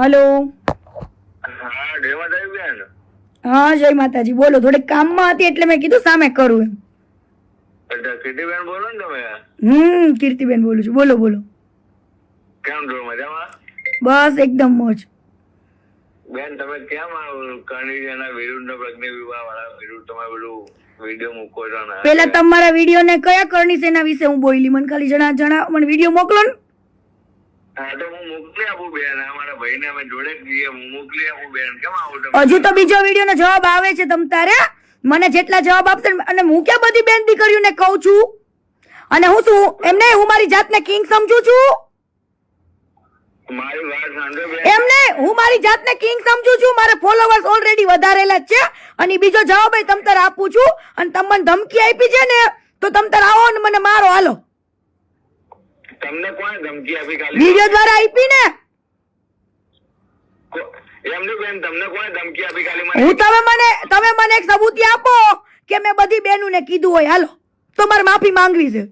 Hello. હા જય માતાજી. બોલો થોડીક કામમાં હતી એટલે મેં કીધું સામે કરું એમ. કીર્તિબેન બોલો ને તમે? હમ કીર્તિબેન બોલું છું. બોલો બોલો. કેમ છો? મજામાં? બસ એકદમ મોજ. બેન તમે કેમ આ કરણીના વિરુદ્ધ પ્રજ્ઞ વિવાહ વાળા વિરુદ્ધ તમે બધું વીડિયો મૂકો છો પેલા તમારા વીડિયો ને કયા કરણી સેના વિશે હું બોલી? મને ખાલી જણા જણા મને વીડિયો મોકલો ને. હજુ તો બીજો વીડિયો નો જવાબ આવે છે તમ તારે. મને જેટલા જવાબ આપશે અને હું ક્યાં બધી બેન દીકરીઓને કહું છું? અને હું શું એમને હું મારી જાતને કિંગ સમજુ છું? એમને હું મારી જાતને કિંગ સમજુ છું. મારે ફોલોવર્સ ઓલરેડી વધારેલા જ છે. અને બીજો જવાબ તમ તારે આપું છું. અને તમને મને ધમકી આપી છે ને તો તમ તારે આવો ને મને મારો હાલો. તમને કોણ ધમકી આપી ખાલી? વીડિયો દ્વારા આપી ને? એમની બેન તમને કોણ ધમકી આપી ખાલી મને? હું તમે મને તમે મને એક સબૂતી આપો કે મેં બધી બેનુને કીધું હોય. હાલો તો મારે માફી માંગવી છે.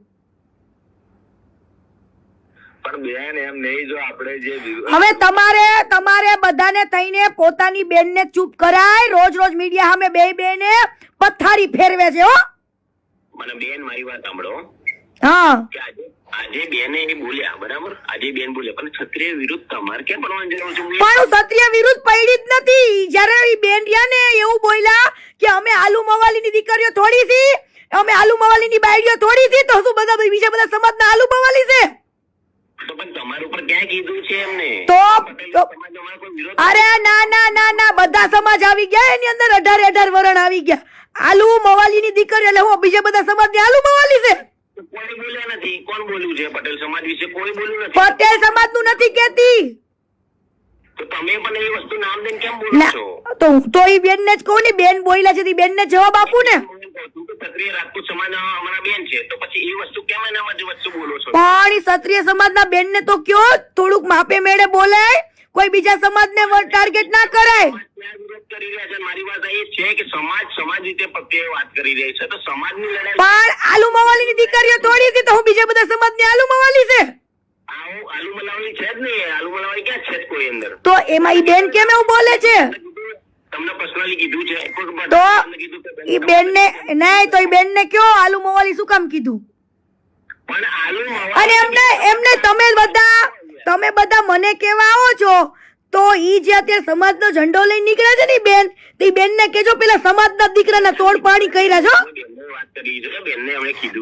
પણ બેન એમ નહીં જો આપણે જે હવે તમારે તમારે બધાને થઈને પોતાની બેનને ચૂપ કરાય. રોજ રોજ મીડિયા સામે બે બેને પથારી ફેરવે છે હો. મને બેન મારી વાત સાંભળો. હા. કે આજે આજે બેને એ બોલ્યા બરાબર? આજે બેન બોલ્યા પણ ક્ષત્રિય વિરુદ્ધ તમારે કેમ ભણવાની જરૂર છે પણ ક્ષત્રિય વિરુદ્ધ પડી જ નથી. જ્યારે ઈ બેન રહ્યા ને એવું બોલ્યા કે અમે આલુ મવાલીની દીકરીઓ થોડી છી અમે આલુ મવાલીની બાયડીઓ થોડી છી તો શું બધા બીજા બધા સમાજના આલુ મવાલી છે? તો પણ તમારું ઉપર ક્યાં કીધું છે એમને? તો પટેલ તો- સમાજ અમારો કોઈ વિરોધ અરે ના ના ના ના બધા સમાજ આવી ગયા એની અંદર અઢાર અઢાર વરણ આવી ગયા. આલુ મવાલીની દીકરી એટલે હું બીજા બધા સમાજની આલુ મવાલી છે. કોઈ બોલ્યા નથી. કોણ બોલ્યું છે? પટેલ સમાજ વિશે કોઈ બોલ્યું નથી? પટેલ સમાજનું નથી કેતી તમે પણ એ વસ્તુ નામ દઈને કેમ બોલો છો? તો હું તો એ બેન ને જ કહું ને બેન બોલ્યા છે બેન ને જવાબ આપું ને. ક્ષત્રિય રાજપૂત સમાજના અમારા બેન છે તો પછી એ વસ્તુ કેમ એના જ વસ્તુ બોલો છો? પણ સમાજ ક્ષત્રિય સમાજના બેનને તો કયો થોડુંક માપે મેળે બોલાય કોઈ બીજા સમાજને ટાર્ગેટ ના કરાય સમાજ મારી વાત એ છે કે સમાજ સમાજ રીતે વાત કરી રહી છે. તો સમાજની લડાઈ પણ આલુ મવાલીની દીકરીઓ થોડી હતી તો હું બીજા બધા સમાજની આલુ મવાલી છે? આલુ મલાવડી છે જ નહીં. આલુ મલાવડી ક્યાં છે કોઈ અંદર? તો એમાં ઈ બેન કેમ એવું બોલે છે? તમને પર્સનલી કીધું છે. તો બેન ને નહીં તો ઈ બેનને કયો આલુ મવાલી શું કામ કીધું? પણ આલુ અને એમને એમને તમે બધા તમે બધા મને કેવા આવો છો? તો ઈ જે અત્યારે સમાજનો ઝંડો લઈને નીકળે છે ને બેન તો ઈ બેનને કેજો પેલા સમાજના દીકરાના તોડ પાણી કર્યા છો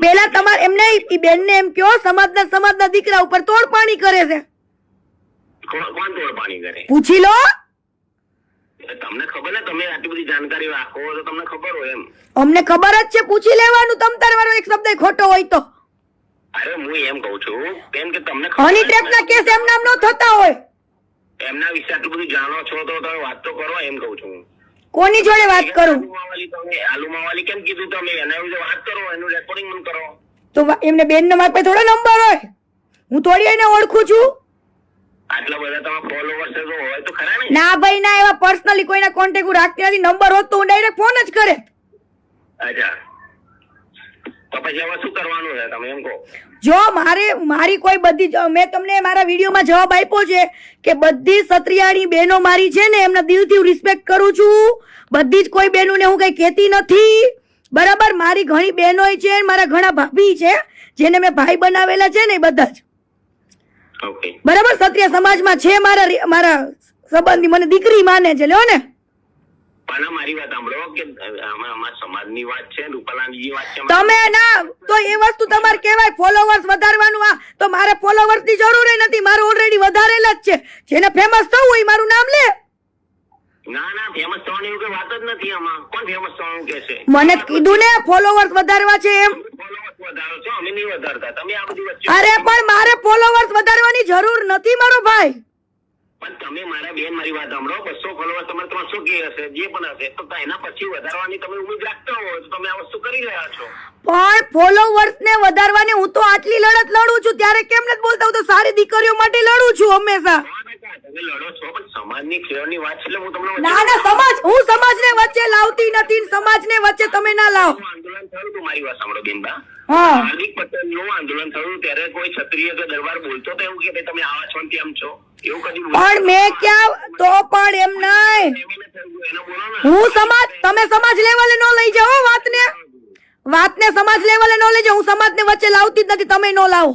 પેલા તમારે એમને ઈ બેનને એમ કયો સમાજના સમાજના દીકરા ઉપર તોડ પાણી કરે છે. પૂછી લો. તમને ખબર ને તમે આટલી બધી જાણકારી રાખો તો તમને ખબર હોય એમ. અમને ખબર જ છે પૂછી લેવાનું તમ તારે મારો એક શબ્દ ખોટો હોય તો. અરે હું એમ કહું છું બેન કે તમને હની ટ્રેપ ના કેસ એમ નામ નો થતા હોય. એમના વિશે આટલું બધું જાણો છો તો તમે વાત તો કરો એમ કહું છું. કોની જોડે વાત કરું? આલુમા માવાલી કેમ કીધું તમે? એના વિશે વાત કરો એનું રેકોર્ડિંગ મને કરો. તો એમને બેન મારા પાસે થોડો નંબર હોય. હું થોડી એને ઓળખું છું. આટલા બધા તમારા ફોલોવર્સ તો હોય તો ખરા ને? ના ભાઈ ના એવા પર્સનલી કોઈના કોન્ટેક્ટ રાખતી નથી. નંબર હોત તો હું ડાયરેક્ટ ફોન જ કરે. અચ્છા. તો પછી હવે શું કરવાનું છે તમે એમ કહો? જો મારે મારી કોઈ બધી મેં તમને મારા વિડીયોમાં જવાબ આપ્યો છે કે બધી સત્રિયાની બહેનો મારી છે ને એમના દિલથી રિસ્પેક્ટ કરું છું. બધી જ કોઈ બહેનોને હું કંઈ કહેતી નથી. બરાબર? મારી ઘણી બહેનો છે મારા ઘણા ભાભી છે જેને મેં ભાઈ બનાવેલા છે ને એ બધા જ. બરાબર? ક્ષત્રિય સમાજમાં છે મારા મારા સંબંધી. મને દીકરી માને છે લ્યો ને. પણ મારી વાત સાંભળો કે અમારા સમાજની વાત છે રૂપાલાની વાત છે તમે ના તો એ વસ્તુ તમારે કહેવાય ફોલોવર્સ વધારવાનું આ. તો મારે ફોલોવર્સની જરૂર નથી મારું ઓલરેડી વધારેલા જ છે. જેને ફેમસ થવું હોય મારું નામ લે. ના ના ફેમસ થવાની એવું કઈ વાત જ નથી આમાં. કોણ ફેમસ થવાનું કે છે મને કીધું ને ફોલોવર્સ વધારવા છે એમ. અરે પણ મારે ફોલોવર્સ વધારવાની જરૂર નથી મારો ભાઈ. પણ તમે મારા બેન મારી વાત સાંભળો બસો ફોલોવર તમારે ત્રણસો કે હશે જે પણ હશે. તો એના પછી વધારવાની તમે ઉમેદ રાખતા હો તો તમે આ વસ્તુ કરી રહ્યા છો. પણ ફોલોવર્સ ને વધારવાની હું તો આટલી લડત લડું છું ત્યારે કેમ નથી બોલતા? હું તો સારી દીકરીઓ માટે લડું છું હંમેશા. તમે લડો છો પણ સમાજની ખેડની વાત છે એટલે હું તમને ના ના સમાજ હું સમાજને વચ્ચે લાવતી નથી ને સમાજને વચ્ચે તમે ના લાવો. આંદોલન થયું મારી વાત સાંભળો બેનબા હા હાર્દિક પટેલનું આંદોલન થયું ત્યારે કોઈ ક્ષત્રિય કે દરબાર બોલતો તો એવું કે તમે આવા છો કેમ છો એવું કદી પણ મેં ક્યાં તો પણ એમ નહીં હું સમાજ તમે સમાજ લેવલે ન લઈ જાઓ વાતને. વાતને સમાજ લેવલે નો લઈ જાઓ. હું સમાજને વચ્ચે લાવતી જ નથી. તમે નો લાવો.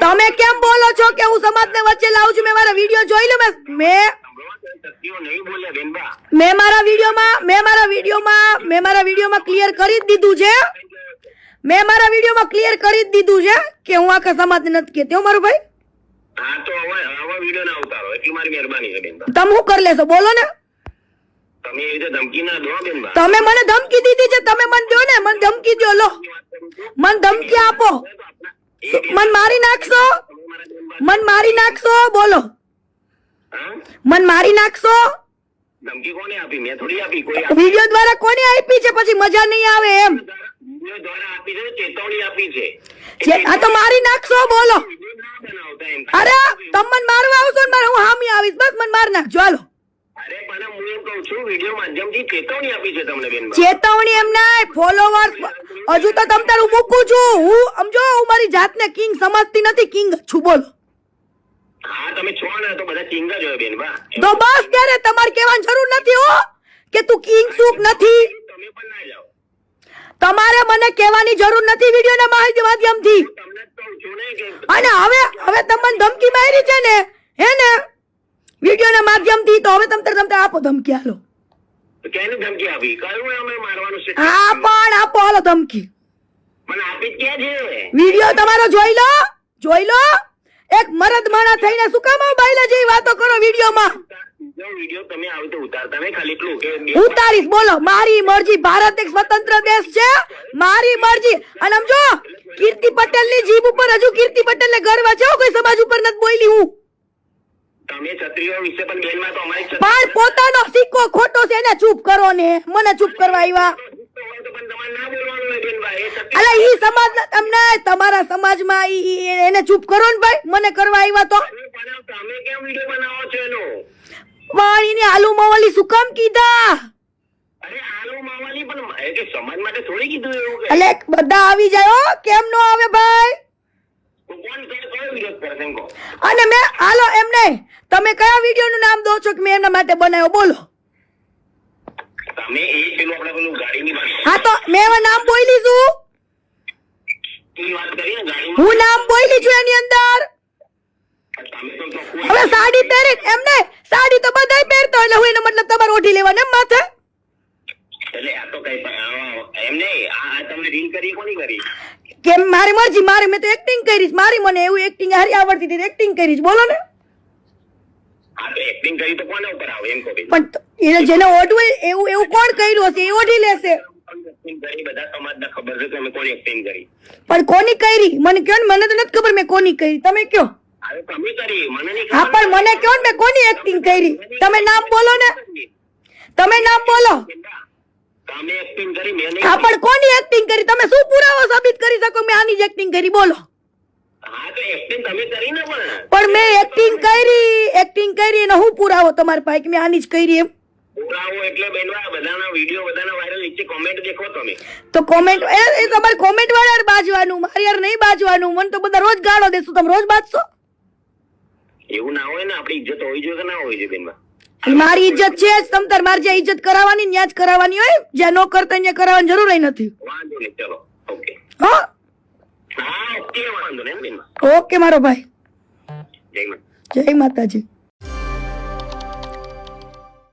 તમે કેમ બોલો છો કે હું સમાજને વચ્ચે લાવું છું? મેં મારા વીડિયો જોઈ લો મેં મેં મારા વિડીયોમાં મેં મારા વિડીયોમાં મેં મારા વિડીયોમાં ક્લિયર કરી જ દીધું છે. મેં મારા વિડીયોમાં ક્લિયર કરી જ દીધું છે કે હું આખા સમાજને નથી કહેતી હો મારો ભાઈ. હા તો હવે હવે વીડિયો ના ઉતારો. એટલી મારી મહેરબાની છે બેનબા તમે શું કરી લેશો? બોલો ને. તમે એ ધમકી ના દો બેનબા તમે મને ધમકી દીધી છે તમે મને દો ને મને ધમકી દો લો. મને ધમકી આપો. મન મારી નાખશો. મન મારી નાખશો બોલો. મન મારી નાખશો? ધમકી કોને આપી? મેં થોડી આપી. કોઈ આપી વીડિયો દ્વારા કોને આપી છે? પછી મજા નહીં આવે એમ. દ્વારા આપી છે ચેતવણી આપી છે. આ તો મારી નાખશો બોલો. અરે તમે મને મારવા આવશો ને હું હામી આવીશ. બસ મન માર નાખજો ચાલો અરે પણ હું એમ કહું છું વિડિયો માધ્યમથી ચેતવણી આપી છે તમને બેન. ચેતવણી એમ ના ફોલોવર્સ હજુ તો તમ તારું મૂકું છું. હું સમજો હું મારી જાતને કિંગ સમજતી નથી કિંગ છું બોલો. હા તમે છો ને તો બધા ચિંગા જ હોય બેન બા. તો બસ ત્યારે તમારે કહેવાની જરૂર નથી હો કે તું કિંગ સુખ નથી. તમે પણ ના જાઓ. તમારે મને કહેવાની જરૂર નથી વિડીયોના માહિતી માધ્યમથી. અને હવે હવે તમને ધમકી મારી છે ને હે ને? વિડીયોના માધ્યમથી તો હવે તમને તમને આપો ધમકી હાલો. ધમકી આપી? કયું અમે મારવાનું છે? હા પણ આપો હાલો ધમકી. મને આપી ક્યાં છે? વીડિયો તમારો જોઈ લો જોઈ લો. એક મરદ માણા થઈને શું કામ બાયલા જેવી વાતો કરો વિડીયોમાં? વીડિયો તમે આવી તો ઉતારતા નહીં ખાલી એટલું કે ઉતારીશ બોલો. મારી મરજી ભારત એક સ્વતંત્ર દેશ છે? મારી મરજી. અને સમજો કીર્તિ પટેલની જીભ ઉપર હજુ કીર્તિ પટેલ ને ગર્વ છે કોઈ સમાજ ઉપર નથી બોલી હું. તમે ક્ષત્રિયો વિશે પણ બેનમાં તો અમારી પણ પોતાનો સિક્કો ખોટો છે એને ચૂપ કરો ને. મને ચૂપ કરવા આવ્યા તો પણ તમારે ના બોલવાનું અલા ઈ સમાજ તમને તમારા સમાજમાં એને ચૂપ કરો ને ભાઈ મને કરવા આવ્યા તો. તમે કેમ વીડિયો બનાવો છો એનો? પણ એને આલુ મવાલી શું કામ કીધા? એટલે બધા આવી જાય હો કેમ નો આવે ભાઈ? અને મેં હાલો એમ નહીં. તમે કયા વીડિયો નું નામ દો છો કે મેં એમના માટે બનાવ્યો? બોલો. તમે એ પેલું આપણે પેલું ગાડીની વાત હા તો મેં હવે નામ બોલી છું હું નામ બોલી છું એની અંદર? તમે હવે સાડી પહેરી એમ નહીં. સાડી તો બધાય પહેરતો એટલે હું એનો મતલબ તમારે ઓઢી લેવાનો એમ માથે? એટલે આ તો કઈ એમને આ, તમને રીલ કરી કોની કરી? કેમ મારી મરજી મારે મેં તો એક્ટિંગ કરીશ. મારી મને એવું એક્ટિંગ હારી આવડતી હતી એક્ટિંગ કરીશ. બોલો ને. આ તો એક્ટિંગ કરી તો કોને ઉપર આવે એમ કહો પણ એને જેને ઓઢવું હોય એવું એવું કોણ કર્યું હશે? એ ઓઢી લેશે. પણ કોની કરી? મને કયો મને તો નથી ખબર મેં કોની કરી. તમે કયો? હા પણ મને કયો ને મેં કોની એક્ટિંગ કરી? તમે નામ બોલો ને. તમે નામ બોલો. હા પણ કોની એક્ટિંગ કરી? તમે શું પુરાવો સાબિત કરી શકો? મેં આની જ એક્ટિંગ કરી. બોલો. હા પણ. મેં એક્ટિંગ કરી. એક્ટિંગ કરી એનો હું પુરાવો તમારી પાસે કે મેં આની જ કરી એમ. પુરાવો એટલે બેનવા બધાના વીડિયો બધાના વાયરલ નીચે કોમેન્ટ દેખો તમે. તો કોમેન્ટ એ એ તમારે કોમેન્ટ વાળા બાજવાનું મારી યાર નહીં બાજવાનું મને તો બધા રોજ ગાળો દેશું તમે રોજ બાજશો? એવું ના હોય ને આપણી ઇજ્જત હોવી જોઈએ કે ના હોવી જોઈએ બેનવા મારી ઇજ્જત છે જ તમ તાર મારે જ્યાં ઇજ્જત કરાવવાની ત્યાં જ કરાવવાની હોય જ્યાં ન કરતા ત્યાં કરાવવાની જરૂર નથી. વાંધો નહીં ચલો ઓકે હા? હા ઓકે વાંધો નહીં બેનવા ઓકે મારો ભાઈ. જય માતા જય માતાજી.